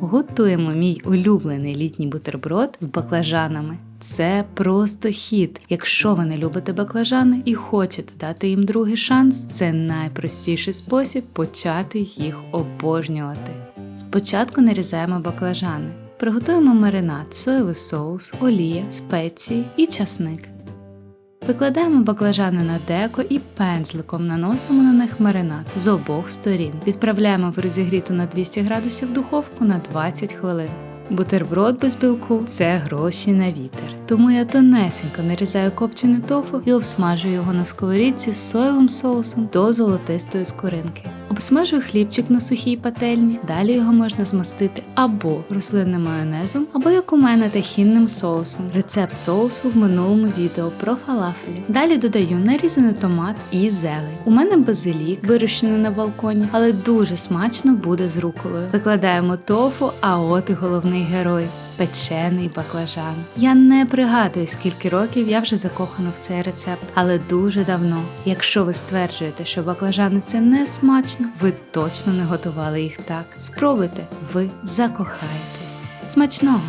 Готуємо мій улюблений літній бутерброд з баклажанами. Це просто хід. Якщо ви не любите баклажани і хочете дати їм другий шанс, це найпростіший спосіб почати їх обожнювати. Спочатку нарізаємо баклажани. Приготуємо маринад, соєвий соус, олія, спеції і часник. Викладаємо баклажани на деко і пензликом наносимо на них маринад з обох сторін. Відправляємо в розігріту на 200 градусів духовку на 20 хвилин. Бутерброд без білку це гроші на вітер. Тому я тонесенько нарізаю копчене тофу і обсмажую його на сковорідці з соєвим соусом до золотистої скоринки. Обсмажую хлібчик на сухій пательні. Далі його можна змастити або рослинним майонезом, або як у мене тахінним соусом. Рецепт соусу в минулому відео про фалафелі. Далі додаю нарізаний томат і зелень. У мене базилік, вирощений на балконі, але дуже смачно буде з руколою. Викладаємо тофу, а от і головний герой. Печений баклажан. Я не пригадую, скільки років я вже закохана в цей рецепт, але дуже давно. Якщо ви стверджуєте, що баклажани це не смачно, ви точно не готували їх так. Спробуйте, ви закохаєтесь. Смачного!